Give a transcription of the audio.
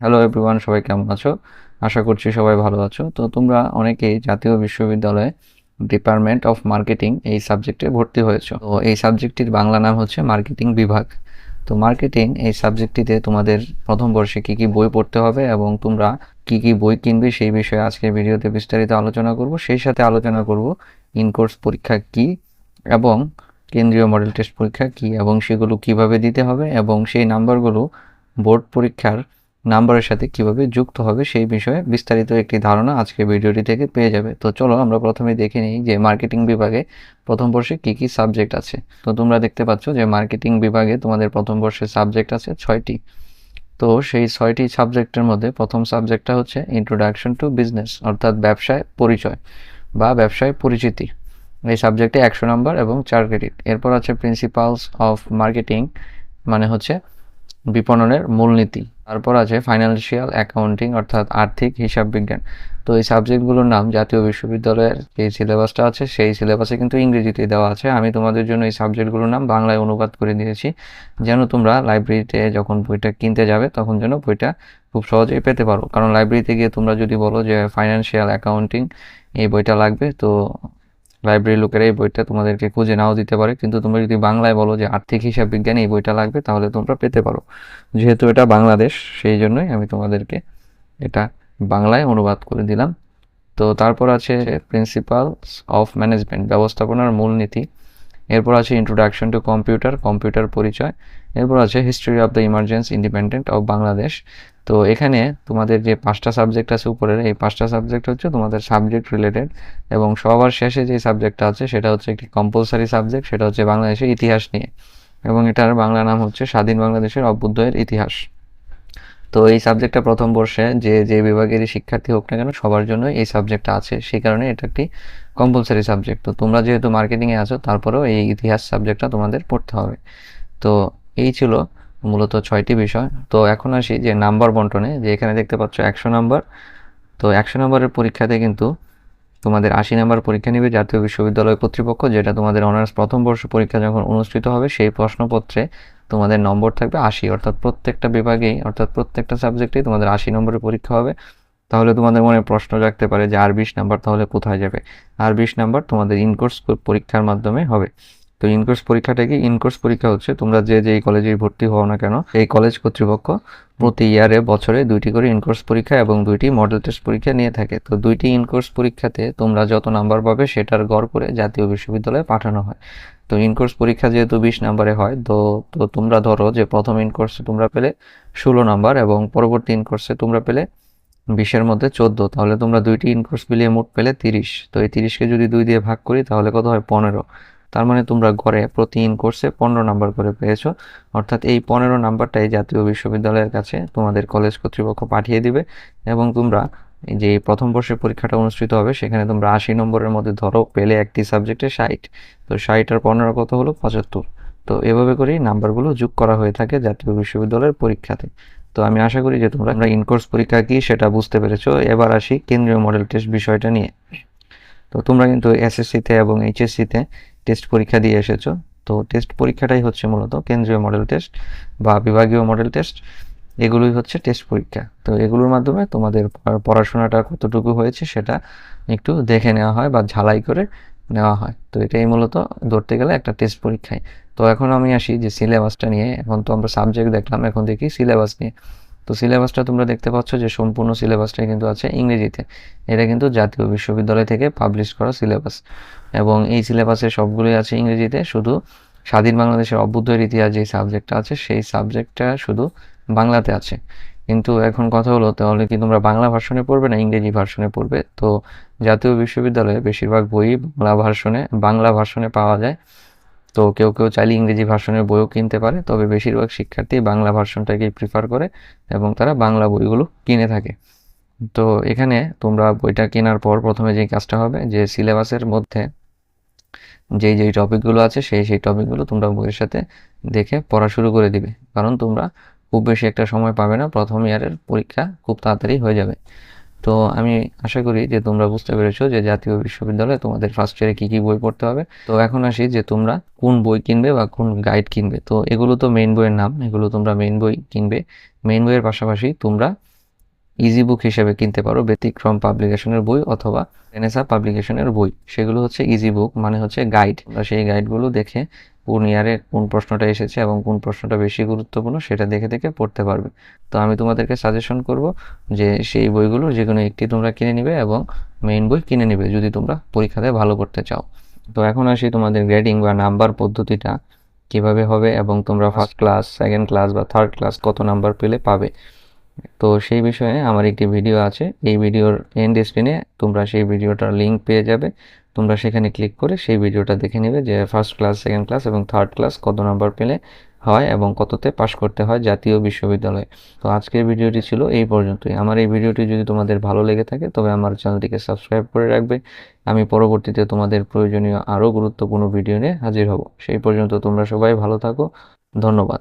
Hello everyone সবাই কেমন আছো? আশা করছি সবাই ভালো আছো। তো তোমরা অনেকেই জাতীয় বিশ্ববিদ্যালয়ে ডিপার্টমেন্ট অফ মার্কেটিং এই সাবজেক্টে ভর্তি হয়েছো। তো এই সাবজেক্টটির বাংলা নাম হচ্ছে মার্কেটিং বিভাগ। তো মার্কেটিং এই সাবজেক্টটিতে তোমাদের প্রথম বর্ষে কি কি বই পড়তে হবে এবং তোমরা কি কি বই কিনবে সেই বিষয়ে আজকে ভিডিওতে বিস্তারিত আলোচনা করব। সেই সাথে আলোচনা করব ইনকোর্স পরীক্ষা কি এবং কেন্দ্রীয় মডেল টেস্ট পরীক্ষা কি এবং সেগুলো কীভাবে দিতে হবে এবং সেই নাম্বারগুলো বোর্ড পরীক্ষার নাম্বারের সাথে কীভাবে যুক্ত হবে সেই বিষয়ে বিস্তারিত একটি ধারণা আজকে ভিডিওটি থেকে পেয়ে যাবে। তো চলো আমরা প্রথমে দেখে নিই যে মার্কেটিং বিভাগে প্রথম বর্ষে কি কি সাবজেক্ট আছে। তো তোমরা দেখতে পাচ্ছ যে মার্কেটিং বিভাগে তোমাদের প্রথম বর্ষে সাবজেক্ট আছে ছয়টি। তো সেই ছয়টি সাবজেক্টের মধ্যে প্রথম সাবজেক্টটা হচ্ছে ইন্ট্রোডাকশন টু বিজনেস অর্থাৎ ব্যবসায় পরিচয় বা ব্যবসায় পরিচিতি। এই সাবজেক্টে একশো নাম্বার এবং চার ক্রেডিট। এরপর আছে প্রিন্সিপালস অফ মার্কেটিং মানে হচ্ছে বিপণনের মূলনীতি। তারপর আছে ফাইন্যান্সিয়াল অ্যাকাউন্টিং অর্থাৎ আর্থিক হিসাব বিজ্ঞান। তো এই সাবজেক্টগুলোর নাম জাতীয় বিশ্ববিদ্যালয়ের যে সিলেবাসটা আছে, সেই সিলেবাসে কিন্তু ইংরেজিতে দেওয়া আছে। আমি তোমাদের জন্য এই সাবজেক্টগুলোর নাম বাংলায় অনুবাদ করে দিয়েছি, যেন তোমরা লাইব্রেরিতে যখন বইটা কিনতে যাবে, তখন যেন বইটা খুব সহজেই পেতে পারো। কারণ লাইব্রেরিতে গিয়ে তোমরা যদি বলো যে ফাইন্যান্সিয়াল অ্যাকাউন্টিং এই বইটা লাগবে, তো লাইব্রেরি লোকের এই বইটা তোমাদেরকে খুঁজে নাও দিতে পারে। কিন্তু তোমরা যদি বাংলায় বলো যে আর্থিক হিসাব বিজ্ঞান এই বইটা লাগবে, তাহলে তোমরা পেতে পারো। যেহেতু এটা বাংলাদেশ, সেই জন্যই আমি তোমাদেরকে এটা বাংলায় অনুবাদ করে দিলাম। তো তারপর আছে প্রিন্সিপালস অফ ম্যানেজমেন্ট ব্যবস্থাপনার মূলনীতি। এরপর আছে ইন্ট্রোডাকশন টু কম্পিউটার কম্পিউটার পরিচয় এরপর আছে history of the emergence independent of Bangladesh তো এখানে তোমাদের যে পাঁচটা সাবজেক্ট আছে উপরের, এই পাঁচটা সাবজেক্ট হচ্ছে তোমাদের সাবজেক্ট রিলেটেড এবং সবার শেষে যে সাবজেক্টটা আছে সেটা হচ্ছে একটি কম্পালসারি সাবজেক্ট সেটা হচ্ছে বাংলাদেশের ইতিহাস নিয়ে। এবং এটার বাংলা নাম হচ্ছে স্বাধীন বাংলাদেশের অভ্যুদয়ের ইতিহাস। তো এই সাবজেক্টটা প্রথম বর্ষে যে যে বিভাগেরই শিক্ষার্থী হোক না কেন, সবার জন্য এই সাবজেক্টটা আছে। সেই কারণে এটা একটি কম্পালসারি সাবজেক্ট তো তোমরা যেহেতু মার্কেটিংয়ে আছো, তারপরেও এই ইতিহাস সাবজেক্টটা তোমাদের পড়তে হবে। তো এই ছিল মূলত ছয়টি বিষয়। তো এখন আসি যে নাম্বার বন্টনে, যে এখানে দেখতে পাচ্ছ একশো নাম্বার তো একশো নাম্বারের পরীক্ষাতে কিন্তু তোমাদের আশি নাম্বার পরীক্ষা নেবে জাতীয় বিশ্ববিদ্যালয় কর্তৃপক্ষ, যেটা তোমাদের অনার্স প্রথম বর্ষ পরীক্ষা যখন অনুষ্ঠিত হবে, সেই প্রশ্নপত্রে তোমাদের নম্বর থাকবে আশি, অর্থাৎ প্রত্যেকটা বিভাগেই, অর্থাৎ প্রত্যেকটা সাবজেক্টেই তোমাদের আশি নম্বরের পরীক্ষা হবে। তাহলে তোমাদের মনে প্রশ্ন জাগতে পারে যে আর বিশ নাম্বার তাহলে কোথায় যাবে? আর বিশ নাম্বার তোমাদের ইনকোর্স পরীক্ষার মাধ্যমে হবে। তো ইনকোর্স পরীক্ষাটা কি? ইনকোর্স পরীক্ষা হচ্ছে তোমরা যে যেই কলেজে ভর্তি হও না কেন, এই কলেজ কর্তৃপক্ষ প্রতি ইয়ারে বছরে দুইটি করে ইনকোর্স পরীক্ষা এবং দুইটি মডেল টেস্ট পরীক্ষা নিয়ে থাকে। তো দুইটি ইনকোর্স পরীক্ষাতে তোমরা যত নাম্বার পাবে সেটার গড় করে জাতীয় বিশ্ববিদ্যালয়ে পাঠানো হয়। তো ইনকোর্স পরীক্ষা যেহেতু বিশ নাম্বারে হয়, তো তো তোমরা ধরো যে প্রথম ইনকোর্সে তোমরা পেলে ষোলো নাম্বার এবং পরবর্তী ইনকোর্সে তোমরা পেলে বিশের মধ্যে চোদ্দ, তাহলে তোমরা দুইটি ইনকোর্স মিলিয়ে মোট পেলে তিরিশ। তো এই তিরিশকে যদি দুই দিয়ে ভাগ করি, তাহলে কত হয়? পনেরো। তার মানে তোমরা গড়ে প্রতি ইন কোর্সে পনেরো নাম্বার করে পেয়েছ। অর্থাৎ এই পনেরো নাম্বারটাই জাতীয় বিশ্ববিদ্যালয়ের কাছে তোমাদের কলেজ কর্তৃপক্ষ পাঠিয়ে দিবে এবং তোমরা যে প্রথম বর্ষের পরীক্ষাটা অনুষ্ঠিত হবে, সেখানে তোমরা আশি নম্বরের মধ্যে ধরো পেলে একটি সাবজেক্টে ষাট। তো ষাট আর পনেরো কত হলো? পঁচাত্তর। তো এভাবে করেই নাম্বারগুলো যোগ করা হয়ে থাকে জাতীয় বিশ্ববিদ্যালয়ের পরীক্ষাতে। তো আমি আশা করি যে তোমরা ইনকোর্স পরীক্ষা কি সেটা বুঝতে পেরেছ। এবার আসি কেন্দ্রীয় মডেল টেস্ট বিষয়টা নিয়ে। তো তোমরা কিন্তু এসএসসিতে এবং এইচএসসিতে টেস্ট পরীক্ষা দিয়ে এসেছ। তো টেস্ট পরীক্ষাটাই হচ্ছে মূলত কেন্দ্রীয় মডেল টেস্ট বা বিভাগীয় মডেল টেস্ট এগুলোই হচ্ছে টেস্ট পরীক্ষা। তো এগুলোর মাধ্যমে তোমাদের পড়াশোনাটা কতটুকু হয়েছে সেটা একটু দেখে নেওয়া হয় বা ঝালাই করে নেওয়া হয়। তো এটাই মূলত ধরতে গেলে একটা টেস্ট পরীক্ষায়। তো এখন আমি আসি যে সিলেবাসটা নিয়ে। এখন তো আমরা সাবজেক্ট দেখলাম, এখন দেখি সিলেবাস নিয়ে। তো সিলেবাসটা তোমরা দেখতে পাচ্ছ যে সম্পূর্ণ সিলেবাসটা কিন্তু আছে ইংরেজিতে। এটা কিন্তু জাতীয় বিশ্ববিদ্যালয় থেকে পাবলিশ করা সিলেবাস এবং এই সিলেবাসে সবগুলোই আছে ইংরেজিতে। শুধু স্বাধীন বাংলাদেশের অভ্যুদয়ের ইতিহাস যে সাবজেক্টটা আছে, সেই সাবজেক্টটা শুধু বাংলাতে আছে। কিন্তু এখন কথা হলো, তাহলে কি তোমরা বাংলা ভার্সনে পড়বে না ইংরেজি ভার্সনে পড়বে? তো জাতীয় বিশ্ববিদ্যালয়ে বেশিরভাগ বই বাংলা ভার্সনে বাংলা ভার্সনে পাওয়া যায়। তো কেউ কেউ চাইলে ইংরেজি ভার্সনের বইও কিনতে পারে, তবে বেশিরভাগ শিক্ষার্থী বাংলা ভার্সনটাকেই প্রিফার করে এবং তারা বাংলা বইগুলো কিনে থাকে। তো এখানে তোমরা বইটা কেনার পর প্রথমে যে কাজটা হবে, যে সিলেবাসের মধ্যে যেই যেই টপিকগুলো আছে, সেই সেই টপিকগুলো তোমরা বইয়ের সাথে দেখে পড়া শুরু করে দিবে। কারণ তোমরা খুব বেশি একটা সময় পাবে না। প্রথম ইয়ারের পরীক্ষা খুব তাড়াতাড়ি হয়ে যাবে। তো আমি আশা করি যে তোমরা বুঝতে পেরেছ যে জাতীয় বিশ্ববিদ্যালয়ে তোমাদের ফার্স্ট ইয়ারে কী কী বই পড়তে হবে। তো এখন আসি যে তোমরা কোন বই কিনবে বা কোন গাইড কিনবে। তো এগুলো তো মেইন বইয়ের নাম, এগুলো তোমরা মেইন বই কিনবে। মেইন বইয়ের পাশাপাশি তোমরা ইজি বুক হিসেবে কিনতে পারো ব্যতিক্রম পাবলিকেশনের বই অথবা রেনেসা পাবলিকেশনের বই। সেগুলো হচ্ছে ইজি বুক মানে হচ্ছে গাইড তোমরা সেই গাইডগুলো দেখে কোন ইয়ারে কোন প্রশ্নটা এসেছে এবং কোন প্রশ্নটা বেশি গুরুত্বপূর্ণ সেটা দেখে দেখে পড়তে পারবে। তো আমি তোমাদেরকে সাজেশন করব যে সেই বইগুলো যে কোনো একটি তোমরা কিনে নিবে এবং মেইন বই কিনে নিবে যদি তোমরা পরীক্ষাতে ভালো করতে চাও। তো এখন আসি তোমাদের গ্রেডিং বা নাম্বার পদ্ধতিটা, কীভাবে হবে এবং তোমরা ফার্স্ট ক্লাস সেকেন্ড ক্লাস বা থার্ড ক্লাস কত নাম্বার পেলে পাবে। তো সেই বিষয়ে আমার একটি ভিডিও আছে, এই ভিডিওর এন্ড স্ক্রিনে তোমরা সেই ভিডিওটার লিঙ্ক পেয়ে যাবে। তোমরা সেখানে ক্লিক করে সেই ভিডিওটা দেখে নেবে যে ফার্স্ট ক্লাস সেকেন্ড ক্লাস এবং থার্ড ক্লাস কত নাম্বার পেলে হয় এবং কততে পাশ করতে হয় জাতীয় বিশ্ববিদ্যালয়ে। তো আজকের ভিডিওটি ছিল এই পর্যন্তই। আমার এই ভিডিওটি যদি তোমাদের ভালো লেগে থাকে তবে আমার চ্যানেলটিকে সাবস্ক্রাইব করে রাখবে। আমি পরবর্তীতে তোমাদের প্রয়োজনীয় আরও গুরুত্বপূর্ণ ভিডিও নিয়ে হাজির হব। সেই পর্যন্ত তোমরা সবাই ভালো থাকো। ধন্যবাদ।